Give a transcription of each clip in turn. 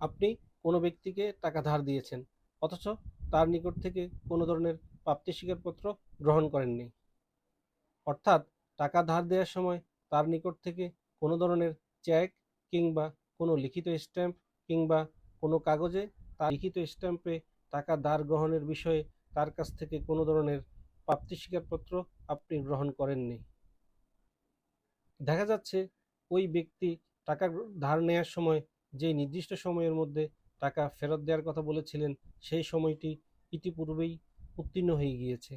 আপনি কোনো ব্যক্তিকে টাকা ধার দিয়েছেন, অথচ তার নিকট থেকে কোনো ধরনের প্রাপ্তি স্বীকারপত্র গ্রহণ করেননি। অর্থাৎ টাকা ধার দেওয়ার সময় তার নিকট থেকে কোনো ধরনের চেক কিংবা কোনো লিখিত স্ট্যাম্প কিংবা কোনো কাগজে তার লিখিত স্ট্যাম্পে টাকা ধার গ্রহণের বিষয়ে তার কাছ থেকে কোনো ধরনের প্রাপ্তি স্বীকারপত্র আপনি গ্রহণ করেননি। দেখা যাচ্ছে ওই ব্যক্তি টাকা ধার নেওয়ার সময় যে নির্দিষ্ট সময়ের মধ্যে টাকা ফেরত দেওয়ার কথা বলেছিলেন, সেই সময়টি ইতিপূর্বেই উত্তীর্ণ হয়ে গিয়েছে।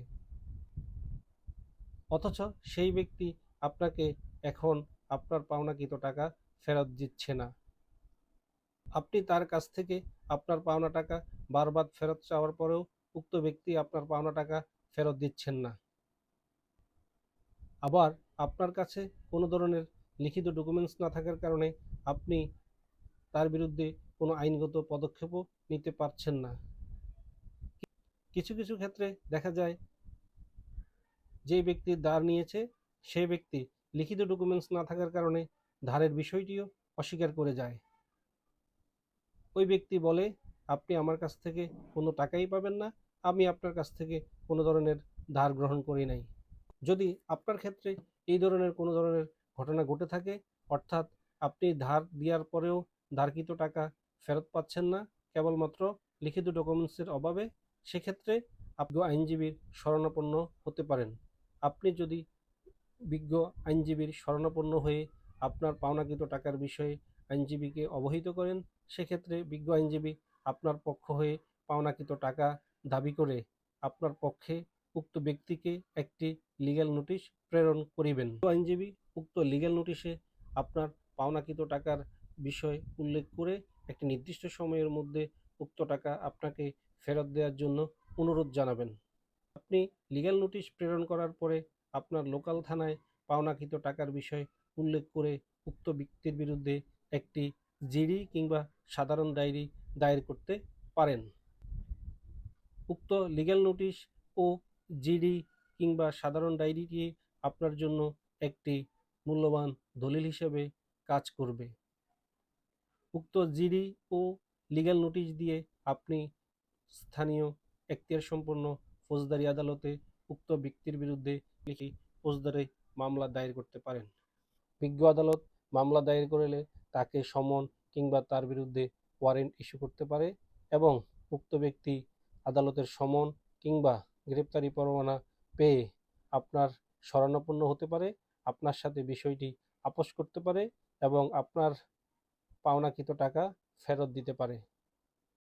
অথচ সেই ব্যক্তি আপনাকে এখন আপনার পাওনাকৃত টাকা ফেরত দিচ্ছে না। আপনি তার কাছ থেকে আপনার পাওনা টাকা বারবার ফেরত চাওয়ার পরেও উক্ত ব্যক্তি আপনার পাওনা টাকা ফেরত দিচ্ছেন না। আবার আপনার কাছে কোনো ধরনের লিখিত ডকুমেন্টস না থাকার কারণে আপনি তার বিরুদ্ধে কোনো আইনগত পদক্ষেপও নিতে পারছেন না। কিছু কিছু ক্ষেত্রে দেখা যায়, যে ব্যক্তি ধার নিয়েছে, সে ব্যক্তি লিখিত ডকুমেন্টস না থাকার কারণে ধারের বিষয়টিও অস্বীকার করে যায়। ওই ব্যক্তি বলে, আপনি আমার কাছ থেকে কোনো টাকাই পাবেন না, আমি আপনার কাছ থেকে কোনো ধরনের ধার গ্রহণ করি নাই। যদি আপনার ক্ষেত্রে এই ধরনের কোনো ধরনের ঘটনা ঘটে থাকে, অর্থাৎ আপনি ধার দেওয়ার পরেও ধারকৃত টাকা ফেরত পাচ্ছেন না কেবলমাত্র লিখিত ডকুমেন্টসের অভাবে, সেক্ষেত্রে আপনি আইনজীবীর শরণাপন্ন হতে পারেন। আপনি যদি বিজ্ঞ আইনজীবীর শরণাপন্ন হয়ে আপনার পাওনাকৃত টাকার বিষয়ে আইনজীবীকে অবহিত করেন, সেক্ষেত্রে বিজ্ঞ আইনজীবী আপনার পক্ষ হয়ে পাওনাকৃত টাকা দাবি করে আপনার পক্ষে উক্ত ব্যক্তিকে একটি লিগ্যাল নোটিশ প্রেরণ করিবেন। আইনজীবী উক্ত লিগ্যাল নোটিশে আপনার পাওনাকৃত টাকার বিষয় উল্লেখ করে একটি নির্দিষ্ট সময়ের মধ্যে উক্ত টাকা আপনাকে ফেরত দেওয়ার জন্য অনুরোধ জানাবেন। আপনি লিগ্যাল নোটিশ প্রেরণ করার পরে আপনার লোকাল থানায় পাওনাকৃত টাকার বিষয় উল্লেখ করে উক্ত ব্যক্তির বিরুদ্ধে একটি জিডি কিংবা সাধারণ ডায়েরি দায়ের করতে পারেন। উক্ত লিগ্যাল নোটিশ ও জিডি কিংবা সাধারণ ডায়েরিটি আপনার জন্য একটি মূল্যবান দলিল হিসেবে কাজ করবে। উক্ত জিডি ও লিগ্যাল নোটিশ দিয়ে আপনি স্থানীয় এখতিয়ার সম্পন্ন ফৌজদারি আদালতে উক্ত ব্যক্তির বিরুদ্ধে লিখি ফৌজদারি মামলা দায়ের করতে পারেন। বিজ্ঞ আদালত মামলা দায়ের করলে তাকে সমন কিংবা তার বিরুদ্ধে ওয়ারেন্ট ইস্যু করতে পারে এবং উক্ত ব্যক্তি আদালতের সমন কিংবা গ্রেপ্তারি পরোয়ানা পেয়ে আপনার শরণাপন্ন হতে পারে, আপনার সাথে বিষয়টি আপোষ করতে পারে এবং আপনার পাওনাকৃত টাকা ফেরত দিতে পারে।